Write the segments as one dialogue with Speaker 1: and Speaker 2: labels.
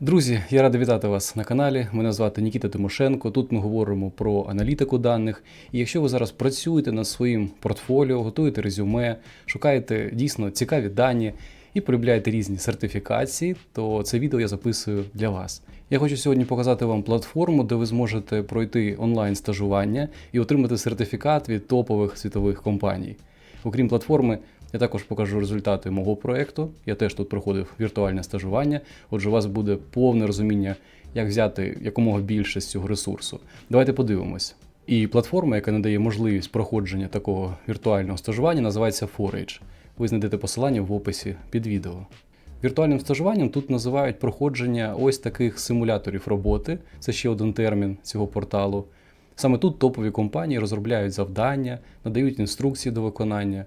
Speaker 1: Друзі, я радий вітати вас на каналі. Мене звати Нікіта Тимошенко. Тут ми говоримо про аналітику даних. І якщо ви зараз працюєте над своїм портфоліо, готуєте резюме, шукаєте дійсно цікаві дані і полюбляєте різні сертифікації, то це відео я записую для вас. Я хочу сьогодні показати вам платформу, де ви зможете пройти онлайн стажування і отримати сертифікат від топових світових компаній. Окрім платформи, я також покажу результати мого проєкту. Я теж тут проходив віртуальне стажування. Отже, у вас буде повне розуміння, як взяти якомога більше з цього ресурсу. Давайте подивимось. І платформа, яка надає можливість проходження такого віртуального стажування, називається Forage. Ви знайдете посилання в описі під відео. Віртуальним стажуванням тут називають проходження ось таких симуляторів роботи. Це ще один термін цього порталу. Саме тут топові компанії розробляють завдання, надають інструкції до виконання.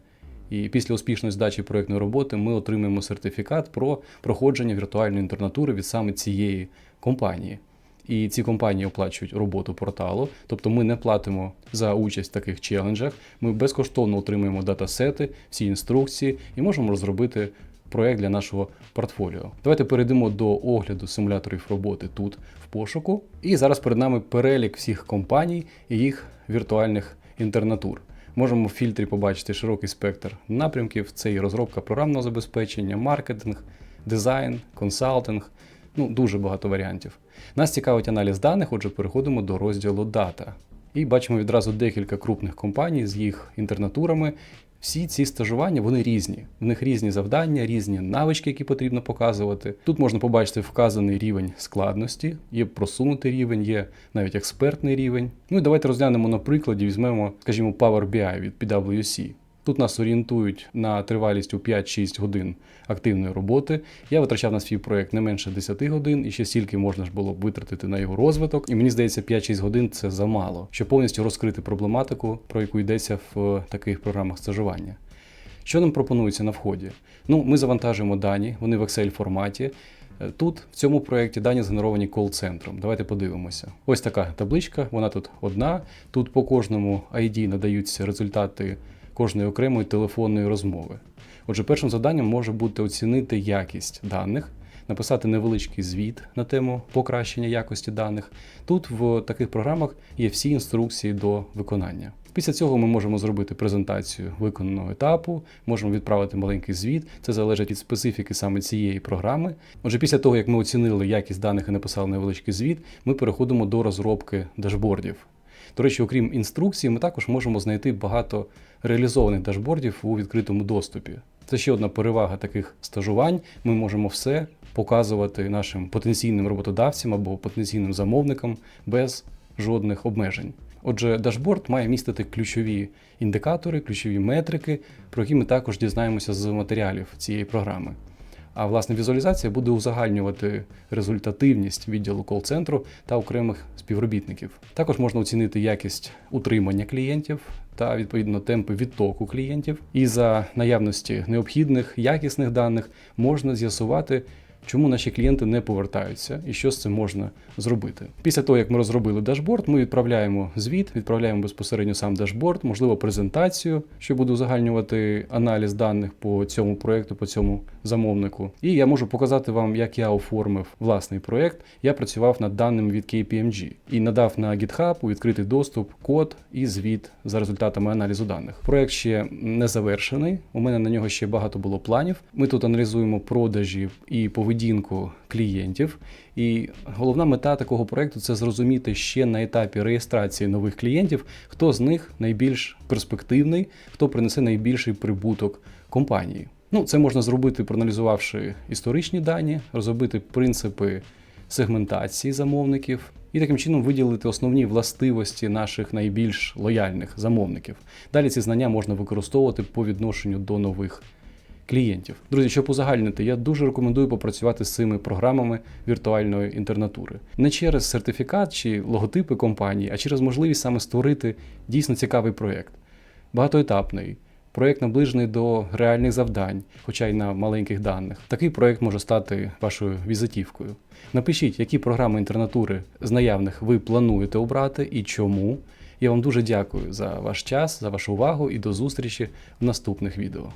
Speaker 1: І після успішної здачі проєктної роботи ми отримаємо сертифікат про проходження віртуальної інтернатури від саме цієї компанії. І ці компанії оплачують роботу порталу, тобто ми не платимо за участь в таких челенджах. Ми безкоштовно отримуємо датасети, всі інструкції і можемо розробити проєкт для нашого портфоліо. Давайте перейдемо до огляду симуляторів роботи тут в пошуку. І зараз перед нами перелік всіх компаній і їх віртуальних інтернатур. Можемо в фільтрі побачити широкий спектр напрямків: це і розробка програмного забезпечення, маркетинг, дизайн, консалтинг. Ну, дуже багато варіантів. Нас цікавить аналіз даних, отже, переходимо до розділу Дата. І бачимо відразу декілька крупних компаній з їх інтернатурами. Всі ці стажування вони різні. В них різні завдання, різні навички, які потрібно показувати. Тут можна побачити вказаний рівень складності, є просунутий рівень, є навіть експертний рівень. Ну і давайте розглянемо на прикладі, візьмемо, скажімо, Power BI від PwC. Тут нас орієнтують на тривалість у 5-6 годин активної роботи. Я витрачав на свій проект не менше 10 годин, і ще стільки можна ж було б витратити на його розвиток. І мені здається, 5-6 годин це замало, щоб повністю розкрити проблематику, про яку йдеться в таких програмах стажування. Що нам пропонується на вході? Ну, ми завантажуємо дані, вони в Excel форматі. Тут в цьому проєкті дані згенеровані кол-центром. Давайте подивимося. Ось така табличка, вона тут одна. Тут по кожному ID надаються результати кожної окремої телефонної розмови. Отже, першим завданням може бути оцінити якість даних, написати невеличкий звіт на тему покращення якості даних. Тут в таких програмах є всі інструкції до виконання. Після цього ми можемо зробити презентацію виконаного етапу, можемо відправити маленький звіт. Це залежить від специфіки саме цієї програми. Отже, після того, як ми оцінили якість даних і написали невеличкий звіт, ми переходимо до розробки дашбордів. До речі, окрім інструкції, ми також можемо знайти багато реалізованих дашбордів у відкритому доступі. Це ще одна перевага таких стажувань. Ми можемо все показувати нашим потенційним роботодавцям або потенційним замовникам без жодних обмежень. Отже, дашборд має містити ключові індикатори, ключові метрики, про які ми також дізнаємося з матеріалів цієї програми. А власне візуалізація буде узагальнювати результативність відділу кол-центру та окремих співробітників. Також можна оцінити якість утримання клієнтів та відповідно темпи відтоку клієнтів. І за наявності необхідних якісних даних можна з'ясувати. Чому наші клієнти не повертаються і що з цим можна зробити? Після того, як ми розробили дашборд, ми відправляємо звіт, відправляємо безпосередньо сам дашборд, можливо, презентацію, що буде узагальнювати аналіз даних по цьому проєкту, по цьому замовнику. І я можу показати вам, як я оформив власний проєкт. Я працював над даними від KPMG і надав на GitHub у відкритий доступ код і звіт за результатами аналізу даних. Проєкт ще не завершений. У мене на нього ще багато було планів. Ми тут аналізуємо продажі і поведінку клієнтів. І головна мета такого проєкту це зрозуміти ще на етапі реєстрації нових клієнтів, хто з них найбільш перспективний, хто принесе найбільший прибуток компанії. Ну, це можна зробити, проаналізувавши історичні дані, розробити принципи сегментації замовників і таким чином виділити основні властивості наших найбільш лояльних замовників. Далі ці знання можна використовувати по відношенню до нових клієнтів. Друзі, щоб узагальнити, я дуже рекомендую попрацювати з цими програмами віртуальної інтернатури. Не через сертифікат чи логотипи компанії, а через можливість саме створити дійсно цікавий проєкт. Багатоетапний. Проєкт наближений до реальних завдань, хоча й на маленьких даних. Такий проєкт може стати вашою візитівкою. Напишіть, які програми інтернатури з наявних ви плануєте обрати і чому. Я вам дуже дякую за ваш час, за вашу увагу і до зустрічі в наступних відео.